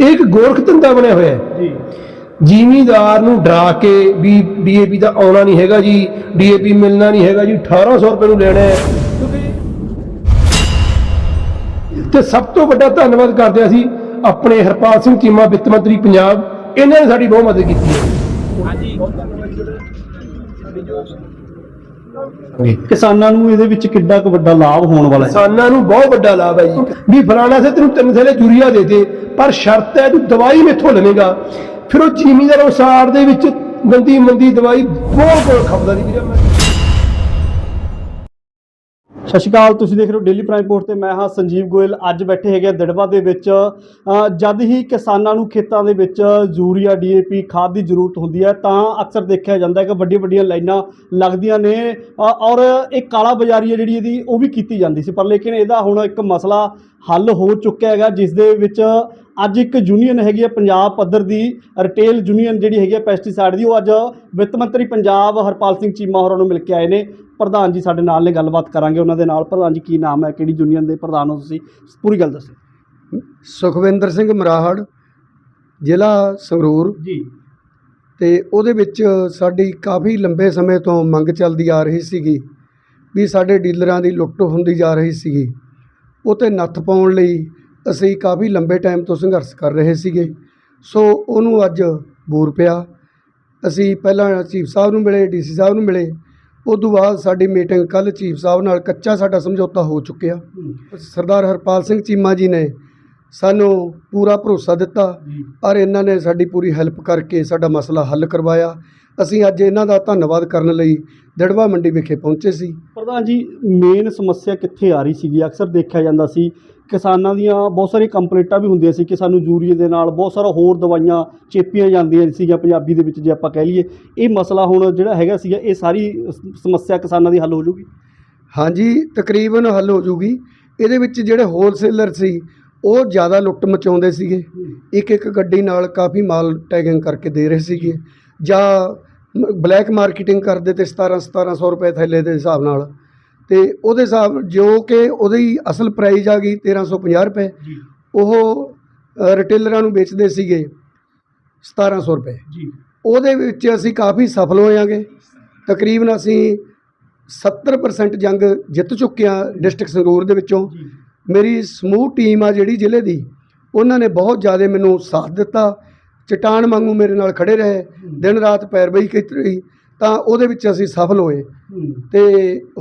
ਇਹ ਇੱਕ ਗੋਰਖ ਧੰਦਾ ਬਣਿਆ ਹੋਇਆ ਹੈ। ਜੀ। ਜ਼ਿਮੀਦਾਰ ਨੂੰ ਡਰਾ ਕੇ ਵੀ ਡੀਏਪੀ ਦਾ ਆਉਣਾ ਨਹੀਂ ਹੈਗਾ ਜੀ ਡੀਏਪੀ ਮਿਲਣਾ ਨਹੀਂ ਹੈਗਾ ਜੀ 1800 ਰੁਪਏ ਨੂੰ ਲੈਣਾ ਹੈ। ਤੇ ਸਭ ਤੋਂ ਵੱਡਾ ਧੰਨਵਾਦ ਕਰਦੇ ਅਸੀਂ ਆਪਣੇ ਹਰਪਾਲ ਸਿੰਘ ਚੀਮਾ ਵਿੱਤ ਮੰਤਰੀ ਪੰਜਾਬ ਇਹਨਾਂ ਨੇ ਸਾਡੀ ਬਹੁਤ ਮਦਦ ਕੀਤੀ ਹੈ। ਕਿਸਾਨਾਂ ਨੂੰ ਇਹਦੇ ਵਿੱਚ ਕਿੱਡਾ ਕੁ ਵੱਡਾ ਲਾਭ ਹੋਣ ਵਾਲਾ ਹੈ ਕਿਸਾਨਾਂ ਨੂੰ ਬਹੁਤ ਵੱਡਾ ਲਾਭ ਹੈ ਜੀ ਵੀ ਫਲਾਣਾ ਸੇ ਤੈਨੂੰ ਤਿੰਨ ਥੈਲੇ ਯੂਰੀਆ ਦੇ ਦੇ ਪਰ ਸ਼ਰਤ ਹੈ ਤੂੰ ਦਵਾਈ ਮੇਥੋਂ ਲਵੇਂਗਾ ਫਿਰ ਉਹ ਜ਼ਿਮੀਦਾਰ ਅਨੁਸਾਰ ਦੇ ਵਿੱਚ ਗੰਦੀ ਮੰਦੀ ਦਵਾਈ ਬਹੁਤ ਬਹੁਤ ਖਪਦਾ ਨਹੀਂ ਵੀਰੇ ਮੈਂ ਸਤਿ ਸ਼੍ਰੀ ਅਕਾਲ, ਤੁਸੀਂ ਦੇਖ ਰਹੇ ਹੋ ਡੇਲੀ ਪ੍ਰਾਈਮ ਰਿਪੋਰਟ ਤੇ ਮੈਂ ਹਾਂ ਸੰਜੀਵ ਗੋਇਲ। ਅੱਜ ਬੈਠੇ ਹੈਗੇ ਆ ਦਿੜਬਾ ਦੇ ਵਿੱਚ। ਜਦ ਹੀ ਕਿਸਾਨਾਂ ਨੂੰ ਖੇਤਾਂ ਦੇ ਵਿੱਚ ਯੂਰੀਆ ਡੀਏਪੀ ਖਾਦ ਦੀ ਜ਼ਰੂਰਤ ਹੁੰਦੀ ਹੈ, ਤਾਂ ਅਕਸਰ ਦੇਖਿਆ ਜਾਂਦਾ ਹੈ ਕਿ ਵੱਡੀਆਂ ਵੱਡੀਆਂ ਲਾਈਨਾਂ ਲੱਗਦੀਆਂ ਨੇ। ਔਰ ਇਹ ਕਾਲਾ ਬਾਜ਼ਾਰੀ ਹੈ ਜਿਹੜੀ ਇਹਦੀ, ਉਹ ਵੀ ਕੀਤੀ ਜਾਂਦੀ ਸੀ। ਪਰ ਲੇਕਿਨ ਇਹਦਾ ਹੁਣ ਇੱਕ ਮਸਲਾ ਹੱਲ ਹੋ ਚੁੱਕਿਆ ਹੈਗਾ, ਜਿਸ ਦੇ ਵਿੱਚ ਅੱਜ ਇੱਕ ਯੂਨੀਅਨ ਹੈਗੀ ਹੈ ਪੰਜਾਬ ਪੱਧਰ ਦੀ, ਰਿਟੇਲ ਯੂਨੀਅਨ ਜਿਹੜੀ ਹੈਗੀ ਹੈ ਪੈਸਟੀਸਾਈਡ ਦੀ, ਉਹ ਅੱਜ ਵਿੱਤ ਮੰਤਰੀ ਪੰਜਾਬ ਹਰਪਾਲ ਸਿੰਘ ਚੀਮਾ ਹੋਰਾਂ ਨੂੰ ਮਿਲ ਕੇ ਆਏ ਨੇ। ਪ੍ਰਧਾਨ ਜੀ ਸਾਡੇ ਨਾਲ ਨੇ ਗੱਲਬਾਤ ਕਰਾਂਗੇ ਉਹਨਾਂ ਦੇ ਨਾਲ। ਪ੍ਰਧਾਨ ਜੀ ਕੀ ਨਾਮ ਹੈ? ਕਿਹੜੀ ਯੂਨੀਅਨ ਦੇ ਪ੍ਰਧਾਨ ਹੋ ਤੁਸੀਂ? ਪੂਰੀ ਗੱਲ ਦੱਸੋ। ਸੁਖਵਿੰਦਰ ਸਿੰਘ ਮਰਾਹੜ ਜ਼ਿਲ੍ਹਾ ਸੰਗਰੂਰ। ਜੀ। ਤੇ ਉਹਦੇ ਵਿੱਚ ਸਾਡੀ ਕਾਫੀ ਲੰਬੇ ਸਮੇਂ ਤੋਂ ਮੰਗ ਚੱਲਦੀ ਆ ਰਹੀ ਸੀਗੀ ਵੀ ਸਾਡੇ ਡੀਲਰਾਂ ਦੀ ਲੁੱਟ ਹੁੰਦੀ ਜਾ ਰਹੀ ਸੀਗੀ। ਉਹ 'ਤੇ ਨੱਥ ਪਾਉਣ ਲਈ ਅਸੀਂ ਕਾਫੀ ਲੰਬੇ ਟਾਈਮ ਤੋਂ ਸੰਘਰਸ਼ ਕਰ ਰਹੇ ਸੀਗੇ। ਸੋ ਉਹਨੂੰ ਅੱਜ ਬੂਰ ਪਿਆ। ਅਸੀਂ ਪਹਿਲਾਂ ਚੀਫ ਸਾਹਿਬ ਨੂੰ ਮਿਲੇ ਡੀਸੀ ਸਾਹਿਬ ਨੂੰ ਮਿਲੇ। ਤੋਂ ਬਾਅਦ ਸਾਡੀ ਮੀਟਿੰਗ ਕੱਲ ਚੀਫ ਸਾਹਿਬ ਨਾਲ ਕੱਚਾ ਸਾਡਾ ਸਮਝੌਤਾ ਹੋ ਚੁੱਕਿਆ। ਸਰਦਾਰ ਹਰਪਾਲ ਸਿੰਘ ਚੀਮਾ ਜੀ ਨੇ ਸਾਨੂੰ ਪੂਰਾ ਭਰੋਸਾ ਦਿੱਤਾ ਔਰ ਇਹਨਾਂ ਨੇ ਸਾਡੀ ਪੂਰੀ ਹੈਲਪ ਕਰਕੇ ਸਾਡਾ ਮਸਲਾ ਹੱਲ ਕਰਵਾਇਆ। ਅਸੀਂ ਅੱਜ ਇਹਨਾਂ ਦਾ ਧੰਨਵਾਦ ਕਰਨ ਲਈ ਦੜਵਾ ਮੰਡੀ ਵਿਖੇ ਪਹੁੰਚੇ ਸੀ। ਪ੍ਰਧਾਨ ਜੀ ਮੇਨ ਸਮੱਸਿਆ ਕਿੱਥੇ ਆ ਰਹੀ ਸੀਗੀ? ਅਕਸਰ ਦੇਖਿਆ ਜਾਂਦਾ ਸੀ ਕਿਸਾਨਾਂ ਦੀਆਂ ਬਹੁਤ ਸਾਰੀਆਂ ਕੰਪਲੇਂਟਾਂ ਵੀ ਹੁੰਦੀਆਂ ਸੀ ਕਿ ਸਾਨੂੰ ਯੂਰੀਏ ਦੇ ਨਾਲ ਬਹੁਤ ਸਾਰਾ ਹੋਰ ਦਵਾਈਆਂ ਚੇਪੀਆਂ ਜਾਂਦੀਆਂ ਸੀਗੀਆਂ ਪੰਜਾਬੀ ਦੇ ਵਿੱਚ ਜੇ ਆਪਾਂ ਕਹਿ ਲਈਏ। ਇਹ ਮਸਲਾ ਹੁਣ ਜਿਹੜਾ ਹੈਗਾ ਸੀਗਾ ਇਹ ਸਾਰੀ ਸ- ਸਮੱਸਿਆ ਕਿਸਾਨਾਂ ਦੀ ਹੱਲ ਹੋ ਜਾਊਗੀ ਹਾਂਜੀ ਤਕਰੀਬਨ ਹੱਲ ਹੋ ਜੂਗੀ। ਇਹਦੇ ਵਿੱਚ ਜਿਹੜੇ ਹੋਲਸੇਲਰ ਸੀ ਉਹ ਜ਼ਿਆਦਾ ਲੁੱਟ ਮਚਾਉਂਦੇ ਸੀਗੇ। ਇੱਕ ਇੱਕ ਗੱਡੀ ਨਾਲ ਕਾਫੀ ਮਾਲ ਟੈਗਿੰਗ ਕਰਕੇ ਦੇ ਰਹੇ ਸੀਗੇ। ਜਾਂ ਬਲੈਕ ਮਾਰਕੀਟਿੰਗ ਕਰਦੇ ਤੇ 17 1700 ਰੁਪਏ ਥੈਲੇ ਦੇ ਹਿਸਾਬ ਨਾਲ। ਤੇ ਉਹਦੇ ਹਿਸਾਬ ਜੋ ਕਿ ਉਹਦੀ ਅਸਲ ਪ੍ਰਾਈਜ਼ ਆ ਗਈ 1350 ਰੁਪਏ। ਉਹ ਰਿਟੇਲਰਾਂ ਨੂੰ ਵੇਚਦੇ ਸੀਗੇ 1700 ਰੁਪਏ। ਜੀ। ਉਹਦੇ ਵਿੱਚ ਅਸੀਂ ਕਾਫੀ ਸਫਲ ਹੋਇਆਂਗੇ। ਤਕਰੀਬਨ ਅਸੀਂ 70% ਜੰਗ ਜਿੱਤ ਚੁੱਕੇ ਹਾਂ ਡਿਸਟ੍ਰਿਕਟ ਸੰਗਰੂਰ ਦੇ ਵਿੱਚੋਂ। ਮੇਰੀ ਸਮੂਹ ਟੀਮ ਆ ਜਿਹੜੀ ਜ਼ਿਲ੍ਹੇ ਦੀ ਉਹਨਾਂ ਨੇ ਬਹੁਤ ਜ਼ਿਆਦਾ ਮੈਨੂੰ ਸਾਥ ਦਿੱਤਾ। ਚਟਾਨ ਵਾਂਗੂ ਮੇਰੇ ਨਾਲ ਖੜੇ ਰਹੇ ਦਿਨ ਰਾਤ ਪੈਰਵਾਈ ਕੀਤੀ ਰਹੀ ਤਾਂ ਉਹਦੇ ਵਿੱਚ ਅਸੀਂ ਸਫਲ ਹੋਏ। ਤੇ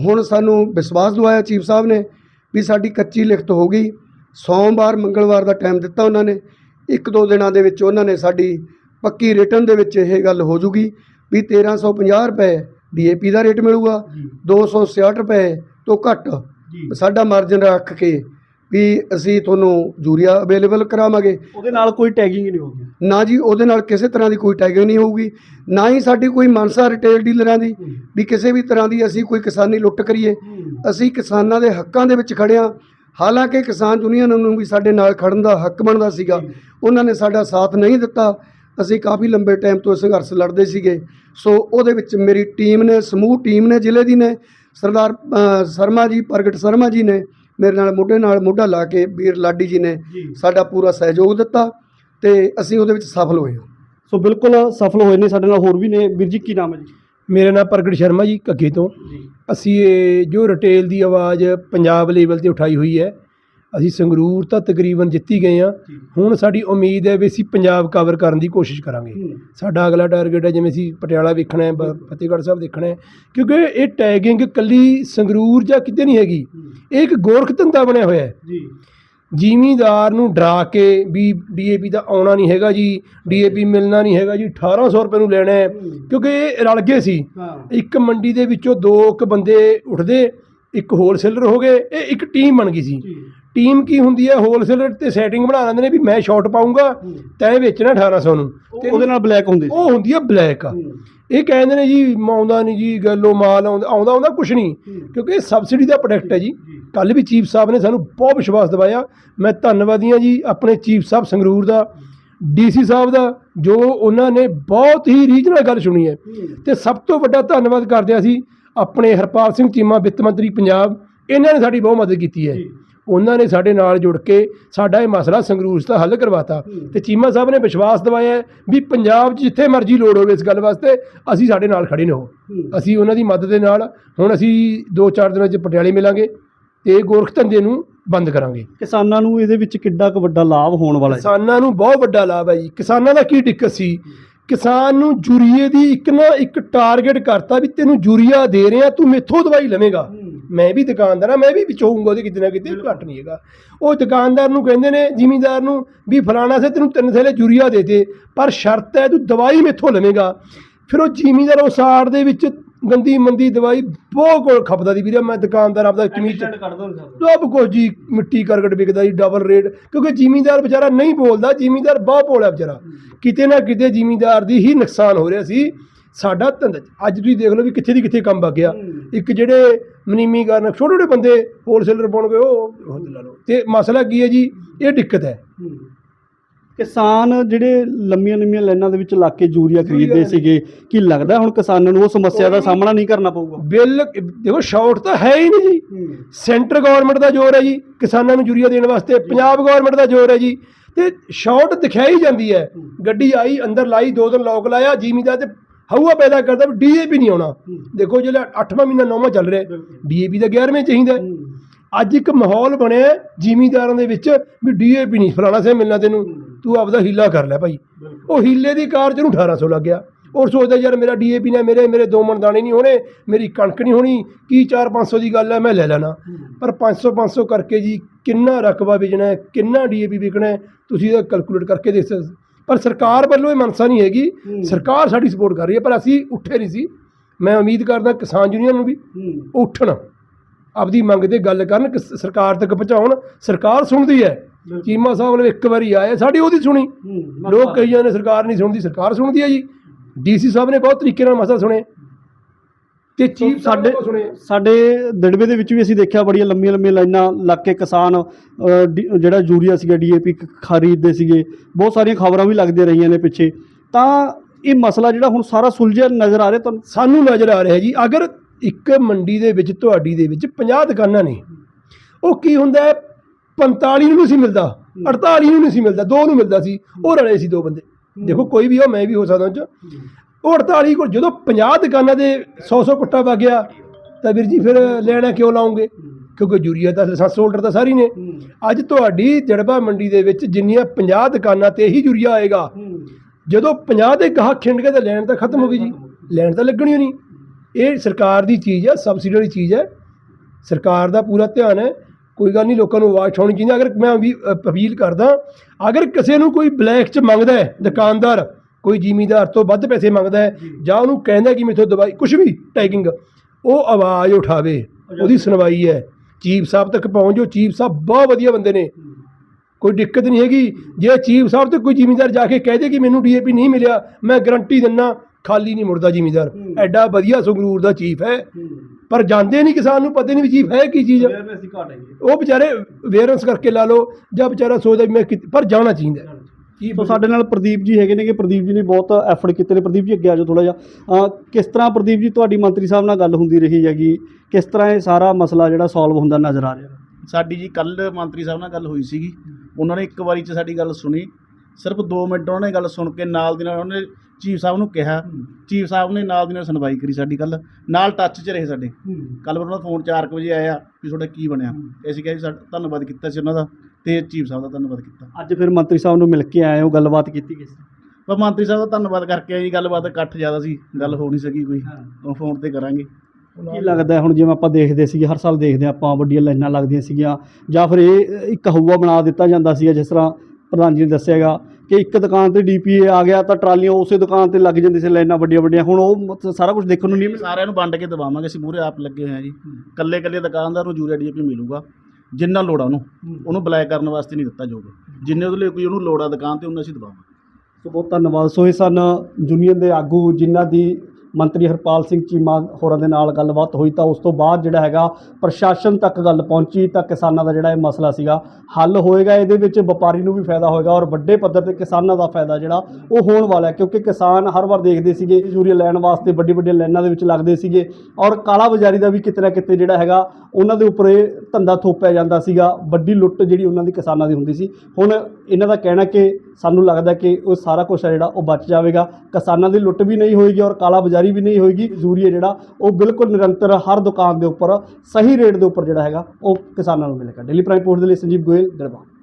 ਹੁਣ ਸਾਨੂੰ ਵਿਸ਼ਵਾਸ ਦਵਾਇਆ ਚੀਫ ਸਾਹਿਬ ਨੇ ਵੀ ਸਾਡੀ ਕੱਚੀ ਲਿਖਤ ਹੋ ਗਈ। ਸੋਮਵਾਰ ਮੰਗਲਵਾਰ ਦਾ ਟਾਈਮ ਦਿੱਤਾ ਉਹਨਾਂ ਨੇ। ਇੱਕ ਦੋ ਦਿਨਾਂ ਦੇ ਵਿੱਚ ਉਹਨਾਂ ਨੇ ਸਾਡੀ ਪੱਕੀ ਰਿਟਰਨ ਦੇ ਵਿੱਚ ਇਹ ਗੱਲ ਹੋ ਜੂਗੀ ਵੀ 1350 ਰੁਪਏ ਡੀਏਪੀ ਦਾ ਰੇਟ ਮਿਲੂਗਾ ਜੀ। 266 ਰੁਪਏ ਤੋਂ ਘੱਟ। ਸਾਡਾ ਮਾਰਜਨ ਰੱਖ ਕੇ ਵੀ ਅਸੀਂ ਤੁਹਾਨੂੰ ਯੂਰੀਆ ਅਵੇਲੇਬਲ ਕਰਾਵਾਂਗੇ। ਉਹਦੇ ਨਾਲ ਕੋਈ ਟੈਗਿੰਗ ਨਹੀਂ ਹੋਗੀ ਨਾ ਜੀ ਉਹਦੇ ਨਾਲ ਕਿਸੇ ਤਰ੍ਹਾਂ ਦੀ ਕੋਈ ਟੈਗਿੰਗ ਨਹੀਂ ਹੋਊਗੀ। ਨਾ ਹੀ ਸਾਡੀ ਕੋਈ ਮਨਸਾ ਰਿਟੇਲ ਡੀਲਰਾਂ ਦੀ ਵੀ ਕਿਸੇ ਵੀ ਤਰ੍ਹਾਂ ਦੀ ਅਸੀਂ ਕੋਈ ਕਿਸਾਨੀ ਲੁੱਟ ਕਰੀਏ। ਅਸੀਂ ਕਿਸਾਨਾਂ ਦੇ ਹੱਕਾਂ ਦੇ ਵਿੱਚ ਖੜੇ ਹਾਂ। ਹਾਲਾਂਕਿ ਕਿਸਾਨ ਯੂਨੀਅਨ ਨੂੰ ਵੀ ਸਾਡੇ ਨਾਲ ਖੜਨ ਦਾ ਹੱਕ ਬਣਦਾ ਸੀਗਾ। ਉਹਨਾਂ ਨੇ ਸਾਡਾ ਸਾਥ ਨਹੀਂ ਦਿੱਤਾ। ਅਸੀਂ ਕਾਫੀ ਲੰਬੇ ਟਾਈਮ ਤੋਂ ਸੰਘਰਸ਼ ਲੜਦੇ ਸੀਗੇ। ਸੋ ਉਹਦੇ ਵਿੱਚ ਮੇਰੀ ਟੀਮ ਨੇ ਸਮੂਹ ਟੀਮ ਨੇ ਜ਼ਿਲ੍ਹੇ ਦੀ ਨੇ ਸਰਦਾਰ ਸ਼ਰਮਾ ਜੀ ਪ੍ਰਗਟ ਸ਼ਰਮਾ ਜੀ ਨੇ ਮੇਰੇ ਨਾਲ ਮੋਢੇ ਨਾਲ ਮੋਢਾ ਲਾ ਕੇ ਵੀਰ ਲਾਡੀ ਜੀ ਨੇ ਸਾਡਾ ਪੂਰਾ ਸਹਿਯੋਗ ਦਿੱਤਾ ਤੇ ਅਸੀਂ ਉਹਦੇ ਵਿੱਚ ਸਫਲ ਹੋਏ ਹਾਂ। ਸੋ ਬਿਲਕੁਲ ਸਫਲ ਹੋਏ ਨੇ ਸਾਡੇ ਨਾਲ ਹੋਰ ਵੀ ਨੇ। ਵੀਰ ਜੀ ਕੀ ਨਾਮ ਹੈ ਜੀ? ਮੇਰਾ ਨਾਮ ਪ੍ਰਗਟ ਸ਼ਰਮਾ ਜੀ ਘੱਗੇ ਤੋਂ। ਅਸੀਂ ਇਹ ਜੋ ਰਿਟੇਲ ਦੀ ਆਵਾਜ਼ ਪੰਜਾਬ ਲੈਵਲ ਤੇ ਉਠਾਈ ਹੋਈ ਹੈ ਅਸੀਂ ਸੰਗਰੂਰ ਤਾਂ ਤਕਰੀਬਨ ਜਿੱਤੀ ਗਏ ਆ ਹੁਣ ਸਾਡੀ ਉਮੀਦ ਹੈ ਵੀ ਅਸੀਂ ਪੰਜਾਬ ਕਵਰ ਕਰਨ ਦੀ ਕੋਸ਼ਿਸ਼ ਕਰਾਂਗੇ। ਸਾਡਾ ਅਗਲਾ ਟਾਰਗੇਟ ਹੈ ਜਿਵੇਂ ਅਸੀਂ ਪਟਿਆਲਾ ਵੇਖਣਾ ਹੈ ਬ- ਫਤਿਹਗੜ੍ਹ ਸਾਹਿਬ ਦੇਖਣਾ ਹੈ। ਕਿਉਂਕਿ ਇਹ ਟੈਗਿੰਗ ਕੱਲੀ ਸੰਗਰੂਰ ਜਾਂ ਕਿਤੇ ਨਹੀਂ ਹੈਗੀ। ਇਹ ਇੱਕ ਗੋਰਖ ਧੰਦਾ ਬਣਿਆ ਹੋਇਆ ਹੈ। ਜੀ। ਜ਼ਿਮੀਦਾਰ ਨੂੰ ਡਰਾ ਕੇ ਵੀ ਡੀਏਪੀ ਦਾ ਆਉਣਾ ਨਹੀਂ ਹੈਗਾ ਜੀ ਡੀਏਪੀ ਮਿਲਣਾ ਨਹੀਂ ਹੈਗਾ ਜੀ 1800 ਰੁਪਏ ਨੂੰ ਲੈਣਾ ਹੈ। ਕਿਉਂਕਿ ਇਹ ਰਲ ਗਏ ਸੀ। ਹਾਂ। ਇੱਕ ਮੰਡੀ ਦੇ ਵਿੱਚੋਂ ਦੋ ਕੁ ਬੰਦੇ ਉੱਠਦੇ ਇੱਕ ਹੋਲਸੇਲਰ ਹੋ ਗਏ ਇਹ ਇੱਕ ਟੀਮ ਬਣ ਗਈ ਸੀ। ਜੀ। ਟੀਮ ਕੀ ਹੁੰਦੀ ਹੈ? ਹੋਲਸੇਲਰ ਤੇ ਸੈਟਿੰਗ ਬਣਾ ਲੈਂਦੇ ਨੇ ਵੀ ਮੈਂ ਸ਼ਾਰਟ ਪਾਉਂਗਾ ਤੈਂ ਵੇਚਣਾ 1800 ਨੂੰ। ਉਹ- ਉਹਦੇ ਨਾਲ ਬਲੈਕ ਹੁੰਦੇ ਉਹ ਹੁੰਦੀ ਹੈ ਬਲੈਕ ਇਹ ਕਹਿੰਦੇ ਨੇ ਜੀ ਆਉਂਦਾ ਨਹੀਂ ਜੀ ਗੱਲੋ ਮਾਲ ਆਉਂਦਾ ਆਉਂਦਾ ਆਉਂਦਾ ਕੁਛ ਨਹੀਂ। ਕਿਉਂਕਿ ਇਹ ਸਬਸਿਡੀ ਦਾ ਪ੍ਰੋਡਕਟ ਹੈ ਜੀ। ਕੱਲ ਵੀ ਚੀਫ ਸਾਹਿਬ ਨੇ ਸਾਨੂੰ ਬਹੁਤ ਵਿਸ਼ਵਾਸ ਦਿਵਾਇਆ। ਮੈਂ ਧੰਨਵਾਦੀ ਹਾਂ ਜੀ ਆਪਣੇ ਚੀਫ ਸਾਹਿਬ ਸੰਗਰੂਰ ਦਾ ਡੀਸੀ ਸਾਹਿਬ ਦਾ ਜੋ ਉਹਨਾਂ ਨੇ ਬਹੁਤ ਹੀ ਰੀਜਨਲ ਗੱਲ ਸੁਣੀ ਹੈ। ਤੇ ਸਭ ਤੋਂ ਵੱਡਾ ਧੰਨਵਾਦ ਕਰਦੇ ਹਾਂ ਅਸੀਂ ਆਪਣੇ ਹਰਪਾਲ ਸਿੰਘ ਚੀਮਾ ਵਿੱਤ ਮੰਤਰੀ ਪੰਜਾਬ। ਇਹਨਾਂ ਨੇ ਸਾਡੀ ਬਹੁਤ ਮਦਦ ਕੀਤੀ ਹੈ। ਉਹਨਾਂ ਨੇ ਸਾਡੇ ਨਾਲ ਜੁੜ ਕੇ ਸਾਡਾ ਇਹ ਮਸਲਾ ਸੰਗਰੂਰ ਦਾ ਹੱਲ ਕਰਵਾਤਾ। ਤੇ ਚੀਮਾ ਸਾਹਿਬ ਨੇ ਵਿਸ਼ਵਾਸ ਦਿਵਾਇਆ ਹੈ ਵੀ ਪੰਜਾਬ 'ਚ ਜਿੱਥੇ ਮਰਜ਼ੀ ਲੋੜ ਹੋਵੇ ਇਸ ਗੱਲ ਵਾਸਤੇ ਅਸੀਂ ਸਾਡੇ ਨਾਲ ਖੜੇ ਨੇ ਉਹ। ਅਸੀਂ ਉਹਨਾਂ ਦੀ ਮਦਦ ਦੇ ਨਾਲ ਹੁਣ ਅਸੀਂ 2-4 ਦਿਨਾਂ 'ਚ ਪਟਿਆਲੇ ਮਿਲਾਂਗੇ ਤੇ ਗੋਰਖ ਧੰਦੇ ਨੂੰ ਬੰਦ ਕਰਾਂਗੇ। ਕਿਸਾਨਾਂ ਨੂੰ ਇਹਦੇ ਵਿੱਚ ਕਿੱਡਾ ਕੁ ਵੱਡਾ ਲਾਭ ਹੋਣ ਵਾਲਾ ਹੈ? ਕਿਸਾਨਾਂ ਨੂੰ ਬਹੁਤ ਵੱਡਾ ਲਾਭ ਹੈ ਜੀ। ਕਿਸਾਨਾਂ ਦਾ ਕੀ ਦਿੱਕਤ ਸੀ? ਕਿਸਾਨ ਨੂੰ ਯੂਰੀਏ ਦੀ ਇੱਕ ਨਾ ਇੱਕ ਟਾਰਗੇਟ ਕਰਤਾ ਵੀ ਤੈਨੂੰ ਯੂਰੀਆ ਦੇ ਰਹੇ ਆ ਤੂੰ ਮੇਥੋਂ ਦਵਾਈ ਲਵੇਂਗਾ। ਮੈਂ ਵੀ ਦੁਕਾਨਦਾਰ ਆ ਮੈਂ ਵੀ ਵਿੱਚ ਹੋਊਂਗਾ ਉਹਦੇ ਕਿਤੇ ਨਾ ਕਿਤੇ ਘੱਟ ਨਹੀਂ ਹੈਗਾ। ਉਹ ਦੁਕਾਨਦਾਰ ਨੂੰ ਕਹਿੰਦੇ ਨੇ ਜ਼ਿਮੀਂਦਾਰ ਨੂੰ ਵੀ ਫਲਾਣਾ ਸੇ ਤੈਨੂੰ ਤਿੰਨ ਥੈਲੇ ਯੂਰੀਆ ਦੇ ਦੇ ਪਰ ਸ਼ਰਤ ਹੈ ਤੂੰ ਦਵਾਈ ਮੇਥੋਂ ਲਵੇਂਗਾ। ਫਿਰ ਉਹ ਜ਼ਿਮੀਂਦਾਰ ਉਹ ਸਾੜ ਦੇ ਵਿੱਚ ਗੰਦੀ ਮੰਦੀ ਦਵਾਈ ਬਹੁਤ ਕੋਲ ਖਪਦਾ ਦੀ ਵੀਰੇ। ਮੈਂ ਦੁਕਾਨਦਾਰ ਆਪਦਾ ਕਮੀਜ਼ ਸਭ ਕੁਝ ਜੀ ਮਿੱਟੀ ਕਰਕਟ ਵਿਕਦਾ ਜੀ ਡਬਲ ਰੇਟ ਕਿਉਂਕਿ ਜ਼ਿਮੀਂਦਾਰ ਵਿਚਾਰਾ ਨਹੀਂ ਬੋਲਦਾ ਜ਼ਿਮੀਂਦਾਰ ਬਹੁਤ ਭੋਲਾ ਵਿਚਾਰਾ। ਕਿਤੇ ਨਾ ਕਿਤੇ ਜ਼ਿਮੀਂਦਾਰ ਦੀ ਹੀ ਨੁਕਸਾਨ ਹੋ ਰਿਹਾ ਸੀ ਸਾਡਾ ਧੰਦਾ ਅੱਜ ਤੁਸੀਂ ਦੇਖ ਲਓ ਵੀ ਕਿੱਥੇ ਦੀ ਕਿੱਥੇ ਕੰਮ ਵਗ ਗਿਆ। ਇੱਕ ਜਿਹੜੇ ਮਨੀਮੀ ਕਰਨ ਛੋਟੇ ਛੋਟੇ ਬੰਦੇ ਹੋਲਸੇਲਰ ਬਣ ਗਏ ਉਹ ਉਹ ਲਾ ਲਓ ਤੇ ਮਸਲਾ ਕੀ ਹੈ ਜੀ? ਇਹ ਦਿੱਕਤ ਹੈ। ਕਿਸਾਨ ਜਿਹੜੇ ਲੰਮੀਆਂ ਲੰਮੀਆਂ ਲਾਈਨਾਂ ਦੇ ਵਿੱਚ ਲਾ ਕੇ ਯੂਰੀਆ ਖਰੀਦਦੇ ਸੀਗੇ ਕੀ ਲੱਗਦਾ ਹੁਣ ਕਿਸਾਨਾਂ ਨੂੰ ਉਹ ਸਮੱਸਿਆ ਦਾ ਸਾਹਮਣਾ ਨਹੀਂ ਕਰਨਾ ਪਊਗਾ? ਬਿੱਲ ਦੇਖੋ ਸ਼ਾਰਟ ਤਾਂ ਹੈ ਹੀ ਨਹੀਂ ਜੀ। ਸੈਂਟਰ ਗਵਰਨਮੈਂਟ ਦਾ ਜ਼ੋਰ ਹੈ ਜੀ ਕਿਸਾਨਾਂ ਨੂੰ ਯੂਰੀਆ ਦੇਣ ਵਾਸਤੇ ਪੰਜਾਬ ਗਵਰਨਮੈਂਟ ਦਾ ਜ਼ੋਰ ਹੈ ਜੀ। ਤੇ ਸ਼ਾਰਟ ਦਿਖਾਈ ਜਾਂਦੀ ਹੈ ਗੱਡੀ ਆਈ ਅੰਦਰ ਲਾਈ ਦੋ ਦਿਨ ਲੋਕ ਲਾਇਆ ਜ਼ਿਮੀਦਾਰ ਤੇ ਹਵਾ ਪੈਦਾ ਕਰਦਾ ਵੀ ਡੀਏਪੀ ਨਹੀਂ ਆਉਣਾ। ਦੇਖੋ ਜਿਹੜਾ 8ਵਾਂ ਮਹੀਨਾ 9ਵਾਂ ਚੱਲ ਰਿਹਾ ਡੀਏਪੀ ਤਾਂ 11ਵੇਂ ਚਾਹੀਦਾ। ਅੱਜ ਇੱਕ ਮਾਹੌਲ ਬਣਿਆ ਜ਼ਿਮੀਦਾਰਾਂ ਦੇ ਵਿੱਚ ਵੀ ਡੀਏਪੀ ਨਹੀਂ ਫਲਾਣਾ ਸੇ ਮਿਲਣਾ ਤੈਨੂੰ। ਤੂੰ ਆਪਦਾ ਹੀਲਾ ਕਰ ਲੈ ਭਾਈ। ਉਹ ਹੀਲੇ ਦੀ ਕਾਰ ਚ ਨੂੰ 1800 ਲੱਗ ਗਿਆ। ਔਰ ਸੋਚਦਾ ਯਾਰ ਮੇਰਾ ਡੀਏਪੀ ਨੇ ਮੇਰੇ ਮੇਰੇ ਦੋ ਮਣ ਦਾਣੇ ਨਹੀਂ ਹੋਣੇ ਮੇਰੀ ਕਣਕ ਨਹੀਂ ਹੋਣੀ ਕੀ 4-500 ਦੀ ਗੱਲ ਹੈ ਮੈਂ ਲੈ ਲੈਣਾ। ਪਰ 500-500 ਕਰਕੇ ਜੀ ਕਿੰਨਾ ਰਕਬਾ ਵੇਚਣਾ ਕਿੰਨਾ ਡੀਏਪੀ ਵਿਕਣਾ ਤੁਸੀਂ ਇਹਦਾ ਕੈਲਕੂਲੇਟ ਕਰਕੇ ਦੇਖ ਸਕਦੇ ਪਰ ਸਰਕਾਰ ਵੱਲੋਂ ਇਹ ਮਨਸਾ ਨਹੀਂ ਹੈਗੀ। ਸਰਕਾਰ ਸਾਡੀ ਸਪੋਰਟ ਕਰ ਰਹੀ ਹੈ ਪਰ ਅਸੀਂ ਉੱਠੇ ਨਹੀਂ ਸੀ। ਮੈਂ ਉਮੀਦ ਕਰਦਾ ਕਿਸਾਨ ਯੂਨੀਅਨ ਨੂੰ ਵੀ ਉੱਠਣ। ਆਪਦੀ ਮੰਗ ਤੇ ਗੱਲ ਕਰਨ ਸਰਕਾਰ ਤੱਕ ਪਹੁੰਚਾਉਣ। ਸਰਕਾਰ ਸੁਣਦੀ ਹੈ। ਚੀਮਾ ਸਾਹਿਬ ਵੱਲੋਂ ਇੱਕ ਵਾਰੀ ਆਏ ਸਾਡੀ ਉਹਦੀ ਸੁਣੀ। ਲੋਕ ਕਹੀ ਜਾਂਦੇ ਸਰਕਾਰ ਨਹੀਂ ਸੁਣਦੀ ਸਰਕਾਰ ਸੁਣਦੀ ਹੈ ਜੀ। ਡੀਸੀ ਸਾਹਿਬ ਨੇ ਬਹੁਤ ਤਰੀਕੇ ਨਾਲ ਮਸਲਾ ਸੁਣੇ। ਤੇ ਚੀਫ ਸਾਡੇ ਸਾਡੇ ਸੁਣੇ। ਸਾਡੇ ਦਿੜਵੇ ਦੇ ਵਿੱਚ ਵੀ ਅਸੀਂ ਦੇਖਿਆ ਬੜੀਆਂ ਲੰਮੀਆਂ ਲੰਮੀਆਂ ਲਾਈਨਾਂ ਲੱਗ ਕੇ ਕਿਸਾਨ ਜਿਹੜਾ ਯੂਰੀਆ ਸੀਗਾ ਡੀਏਪੀ ਖਰੀਦਦੇ ਸੀਗੇ। ਬਹੁਤ ਸਾਰੀਆਂ ਖਬਰਾਂ ਵੀ ਲੱਗਦੀਆਂ ਰਹੀਆਂ ਨੇ ਪਿੱਛੇ। ਤਾਂ ਇਹ ਮਸਲਾ ਜਿਹੜਾ ਹੁਣ ਸਾਰਾ ਸੁਲਝਿਆ ਨਜ਼ਰ ਆ ਰਿਹਾ ਤੁਹਾਨੂੰ? ਸਾਨੂੰ ਨਜ਼ਰ ਆ ਰਿਹਾ ਜੀ। ਅਗਰ ਇੱਕ ਮੰਡੀ ਦੇ ਵਿੱਚ ਤੁਹਾਡੀ ਦੇ ਵਿੱਚ 50 ਦੁਕਾਨਾਂ ਨੇ ਉਹ ਕੀ ਹੁੰਦਾ ਹੈ? 45 ਨੂੰ ਨਹੀਂ ਸੀ ਮਿਲਦਾ 48 ਨੂੰ ਨਹੀਂ ਸੀ ਮਿਲਦਾ ਦੋ ਨੂੰ ਮਿਲਦਾ ਸੀ ਉਹ ਰਲੇ ਸੀ ਦੋ ਬੰਦੇ। ਦੇਖੋ ਕੋਈ ਵੀ ਹੋ ਮੈਂ ਵੀ ਹੋ ਸਕਦਾ ਉਹ 'ਚ। ਉਹ 48 ਕੋਲ ਜਦੋਂ 50 ਦੁਕਾਨਾਂ ਦੇ 100 100 ਕੁੱਟਾ ਵਗ ਗਿਆ ਤਾਂ ਵੀਰ ਜੀ ਫਿਰ ਲੈਣਾ ਕਿਉਂ ਲਾਉਂਗੇ? ਕਿਉਂਕਿ ਯੂਰੀਆ ਦਾ ਲਾਇਸੈਂਸ ਹੋਲਡਰ ਤਾਂ ਸਾਰੀ ਨੇ। ਅੱਜ ਤੁਹਾਡੀ ਜੜਬਾ ਮੰਡੀ ਦੇ ਵਿੱਚ ਜਿੰਨੀਆਂ 50 ਦੁਕਾਨਾਂ ਤੇ ਹੀ ਯੂਰੀਆ ਆਏਗਾ ਜਦੋਂ 50 ਦੇ ਗਾਹਕ ਖਿੰਡ ਗਏ ਤਾਂ ਲੈਣ ਤਾਂ ਖਤਮ ਹੋ ਗਈ ਜੀ। ਲੈਣ ਤਾਂ ਲੱਗਣੀ ਨਹੀਂ ਇਹ ਸਰਕਾਰ ਦੀ ਚੀਜ਼ ਹੈ ਸਬਸਿਡੀ ਚੀਜ਼ ਹੈ। ਸਰਕਾਰ ਦਾ ਪੂਰਾ ਧਿਆਨ ਹੈ। ਕੋਈ ਗੱਲ ਨਹੀਂ ਲੋਕਾਂ ਨੂੰ ਆਵਾਜ਼ ਉਠਾਉਣੀ ਚਾਹੀਦੀ। ਅਗਰ ਮੈਂ ਵੀ ਅਪੀਲ ਕਰਦਾ ਅਗਰ ਕਿਸੇ ਨੂੰ ਕੋਈ ਬਲੈਕ 'ਚ ਮੰਗਦਾ ਹੈ ਦੁਕਾਨਦਾਰ ਕੋਈ ਜ਼ਿਮੀਦਾਰ ਤੋਂ ਵੱਧ ਪੈਸੇ ਮੰਗਦਾ ਹੈ ਜਾਂ। ਉਹਨੂੰ ਕਹਿੰਦਾ ਕਿ ਮੇਥੋਂ ਦਵਾਈ ਕੁਝ ਵੀ ਟੈਗਿੰਗ ਉਹ ਆਵਾਜ਼ ਉਠਾਵੇ। ਉਹਦੀ ਸੁਣਵਾਈ ਹੈ। ਚੀਫ ਸਾਹਿਬ ਤੱਕ ਪਹੁੰਚ ਜੋ ਚੀਫ ਸਾਹਿਬ ਬਹੁਤ ਵਧੀਆ ਬੰਦੇ ਨੇ। ਕੋਈ ਦਿੱਕਤ ਨਹੀਂ ਹੈਗੀ। ਜੇ ਚੀਫ ਸਾਹਿਬ ਤੇ ਕੋਈ ਜ਼ਿਮੀਂਦਾਰ ਜਾ ਕੇ ਕਹਿ ਦੇ ਕਿ ਮੈਨੂੰ ਡੀਏਪੀ ਨਹੀਂ ਮਿਲਿਆ ਮੈਂ ਗਰੰਟੀ ਦਿੰਨਾ ਖਾਲੀ ਨਹੀਂ ਮੁੜਦਾ ਜ਼ਿਮੀਂਦਾਰ। ਐਡਾ ਵਧੀਆ ਸੰਗਰੂਰ ਦਾ ਚੀਫ ਹੈ। ਪਰ ਜਾਂਦੇ ਨਹੀਂ ਕਿਸਾਨ ਨੂੰ ਪਤਾ ਨਹੀਂ ਵੀ ਚੀਫ ਹੈ ਕੀ ਚੀਜ਼। ਉਹ ਵਿਚਾਰੇ ਅਵੇਅਰਨੈਸ ਕਰਕੇ ਲਾ ਲਓ ਜਾਂ ਵਿਚਾਰਾ ਸੋਚਦਾ ਵੀ ਮੈਂ ਕਿਤ- ਪਰ ਜਾਣਾ ਚਾਹੀਦਾ ਹੈ। ਕੀ ਸੋ ਸਾਡੇ ਨਾਲ ਪ੍ਰਦੀਪ ਜੀ ਹੈਗੇ ਨੇ ਕਿ ਪ੍ਰਦੀਪ ਜੀ ਨੇ ਬਹੁਤ ਐਫਰਟ ਕੀਤੇ ਨੇ। ਪ੍ਰਦੀਪ ਜੀ ਅੱਗੇ ਆ ਜਾਓ ਥੋੜਾ ਜਿਹਾ। ਅ, ਕਿਸ ਤਰ੍ਹਾਂ ਪ੍ਰਦੀਪ ਜੀ ਤੁਹਾਡੀ ਮੰਤਰੀ ਸਾਹਿਬ ਨਾਲ ਗੱਲ ਹੁੰਦੀ ਰਹੀ ਹੈਗੀ ਕਿਸ ਤਰ੍ਹਾਂ ਇਹ ਸਾਰਾ ਮਸਲਾ ਜਿਹੜਾ ਸੋਲਵ ਹੁੰਦਾ ਨਜ਼ਰ ਆ ਰਿਹਾ? ਸਾਡੀ ਜੀ ਕੱਲ ਮੰਤਰੀ ਸਾਹਿਬ ਨਾਲ ਗੱਲ ਹੋਈ ਸੀਗੀ। ਉਹਨਾਂ ਨੇ ਇੱਕ ਵਾਰੀ 'ਚ ਸਾਡੀ ਗੱਲ ਸੁਣੀ। ਸਿਰਫ 2 ਮਿੰਟ ਉਹਨਾਂ ਗੱਲ ਸੁਣ ਕੇ ਨਾਲ ਦੀ ਨਾਲ ਉਹਨੇ ਚੀਫ ਸਾਹਿਬ ਨੂੰ ਕਿਹਾ। ਚੀਫ ਸਾਹਿਬ ਨੇ ਨਾਲ ਦੀ ਨਾਲ ਸੁਣਵਾਈ ਕਰੀ ਸਾਡੀ ਕੱਲ ਨਾਲ ਟੱਚ 'ਚ ਰਹੇ ਸਾਡੇ। ਕੱਲ ਉਹਨਾਂ ਦਾ ਫੋਨ 4 ਵਜੇ ਆਇਆ ਵੀ ਤੁਹਾਡਾ ਕੀ ਬਣਿਆ। ਅਸੀਂ ਕਿਹਾ ਜੀ ਸਾਡਾ ਧੰਨਵਾਦ ਕੀਤਾ ਸੀ ਉਹਨਾਂ ਦਾ ਤੇ ਚੀਫ ਸਾਹਿਬ ਦਾ ਧੰਨਵਾਦ ਕੀਤਾ। ਅੱਜ ਫਿਰ ਮੰਤਰੀ ਸਾਹਿਬ ਨੂੰ ਮਿਲ ਕੇ ਆਏ ਹੋ ਗੱਲਬਾਤ ਕੀਤੀ ਕਿਸ ਪਰ ਮੰਤਰੀ ਸਾਹਿਬ ਦਾ ਧੰਨਵਾਦ ਕਰਕੇ ਆਏ ਜੀ ਗੱਲਬਾਤ ਇਕੱਠ ਜ਼ਿਆਦਾ ਸੀ ਗੱਲ ਹੋ ਨਹੀਂ ਸਕੀ ਕੋਈ। ਉਹ ਫੋਨ ਤੇ ਕਰਾਂਗੇ। ਕੀ ਲੱਗਦਾ ਹੁਣ ਜਿਵੇਂ ਆਪਾਂ ਦੇਖਦੇ ਸੀਗੇ ਹਰ ਸਾਲ ਦੇਖਦੇ ਆਪਾਂ ਵੱਡੀਆਂ ਲਾਈਨਾਂ ਲੱਗਦੀਆਂ ਸੀਗੀਆਂ ਜਾਂ ਫਿਰ ਇਹ ਇੱਕ ਹਊਆ ਬਣਾ ਦਿੱਤਾ ਜਾਂਦਾ ਸੀਗਾ ਜਿਸ ਤਰ੍ਹਾਂ ਪ੍ਰਧਾਨ ਜੀ ਨੇ ਦੱਸਿਆਗਾ ਕਿ ਇੱਕ ਦੁਕਾਨ ਤੇ ਡੀਪੀਏ ਆ ਗਿਆ ਤਾਂ ਟਰਾਲੀਆਂ ਉਸੇ ਦੁਕਾਨ ਤੇ ਲੱਗ ਜਾਂਦੀ ਸੀ ਲਾਈਨਾਂ ਵੱਡੀਆਂ ਵੱਡੀਆਂ। ਹੁਣ ਉਹ ਮਤ- ਸਾਰਾ ਕੁਝ ਦੇਖਣ ਨੂੰ ਨਹੀਂ ਮਿਲਦਾ ਸਾਰਿਆਂ ਨੂੰ ਵੰਡ ਕੇ ਦਵਾਵਾਂਗੇ ਅਸੀਂ ਮੂਹਰੇ ਆਪ ਲੱਗੇ ਹੋਏ ਹਾਂ ਜੀ। ਕੱਲੇ ਕੱਲੇ ਦੁਕਾਨਦਾਰ ਨੂੰ ਯੂਰੀਆ ਡੀਏਪੀ ਮਿਲੂਗਾ ਜਿੰਨਾ ਲੋੜ ਆ ਉਹਨੂੰ। ਉਹਨੂੰ ਬਲੈਕ ਕਰਨ ਵਾਸਤੇ ਨਹੀਂ ਦਿੱਤਾ ਜਾਊਗਾ। ਜਿੰਨੇ ਉਹਦੇ ਲਈ ਕੋਈ ਉਹਨੂੰ ਲੋੜ ਆ ਦੁਕਾਨ ਤੇ ਉਹਨੂੰ ਅਸੀਂ ਦਵਾਵਾਂਗੇ। ਸੋ ਬਹੁਤ ਧੰਨਵਾਦ। ਸੋ ਇਹ ਸਨ ਯੂਨੀਅਨ ਦੇ ਆਗੂ ਜਿਨ੍ਹਾਂ ਦੀ ਮੰਤਰੀ ਹਰਪਾਲ ਸਿੰਘ ਚੀਮਾ ਹੋਰਾਂ ਦੇ ਨਾਲ ਗੱਲਬਾਤ ਹੋਈ ਤਾਂ ਉਸ ਤੋਂ ਬਾਅਦ ਜਿਹੜਾ ਹੈਗਾ ਪ੍ਰਸ਼ਾਸਨ ਤੱਕ ਗੱਲ ਪਹੁੰਚੀ ਤਾਂ ਕਿਸਾਨਾਂ ਦਾ ਜਿਹੜਾ ਇਹ ਮਸਲਾ ਸੀਗਾ ਹੱਲ ਹੋਏਗਾ, ਇਹਦੇ ਵਿੱਚ ਵਪਾਰੀ ਨੂੰ ਵੀ ਫਾਇਦਾ ਹੋਏਗਾ ਔਰ ਵੱਡੇ ਪੱਧਰ ਤੇ ਕਿਸਾਨਾਂ ਦਾ ਫਾਇਦਾ ਜਿਹੜਾ ਉਹ ਹੋਣ ਵਾਲਾ ਹੈ, ਕਿਉਂਕਿ ਕਿਸਾਨ ਹਰ ਵਾਰ ਦੇਖਦੇ ਸੀਗੇ ਯੂਰੀਆ ਲੈਣ ਵਾਸਤੇ ਵੱਡੀ ਵੱਡੀਆਂ ਲਾਈਨਾਂ ਦੇ ਵਿੱਚ ਲੱਗਦੇ ਸੀਗੇ ਔਰ ਕਾਲਾ ਬਾਜ਼ਾਰੀ ਦਾ ਵੀ ਕਿਤੇ ਨਾ ਕਿਤੇ ਜਿਹੜਾ ਹੈਗਾ ਉਹਨਾਂ ਦੇ ਉੱਪਰ ਇਹ ਧੰਦਾ ਥੋਪਿਆ ਜਾਂਦਾ ਸੀਗਾ, ਵੱਡੀ ਲੁੱਟ ਜਿਹੜੀ ਉਹਨਾਂ ਦੀ ਕਿਸਾਨਾਂ ਦੀ ਹੁੰਦੀ ਸੀ। ਹੁਣ ਇਹਨਾਂ ਦਾ ਕਹਿਣਾ ਕਿ ਸਾਨੂੰ ਲੱਗਦਾ ਕਿ ਉਹ ਸਾਰਾ ਕੁਝ ਹੈ ਜਿਹੜਾ ਉਹ ਬਚ ਜਾਵੇਗਾ, ਕਿਸਾਨਾਂ ਦੀ ਲੁੱਟ ਵੀ ਨਹੀਂ ਹੋਏਗੀ ਔਰ ਕਾਲਾ ਬਾਜ਼ਾਰੀ ਵੀ ਨਹੀਂ ਹੋਏਗੀ। ਯੂਰੀਆ ਜਿਹੜਾ ਉਹ ਬਿਲਕੁਲ ਨਿਰੰਤਰ ਹਰ ਦੁਕਾਨ ਦੇ ਉੱਪਰ, ਸਹੀ ਰੇਟ ਦੇ ਉੱਪਰ ਜਿਹੜਾ ਹੈਗਾ, ਉਹ ਕਿਸਾਨਾਂ ਨੂੰ ਮਿਲੇਗਾ। ਡੇਲੀ ਪ੍ਰਾਈਮ ਪੋਸਟ ਦੇ ਲਈ ਸੰਜੀਵ ਗੋਇਲ, ਦਰਬਾਰ।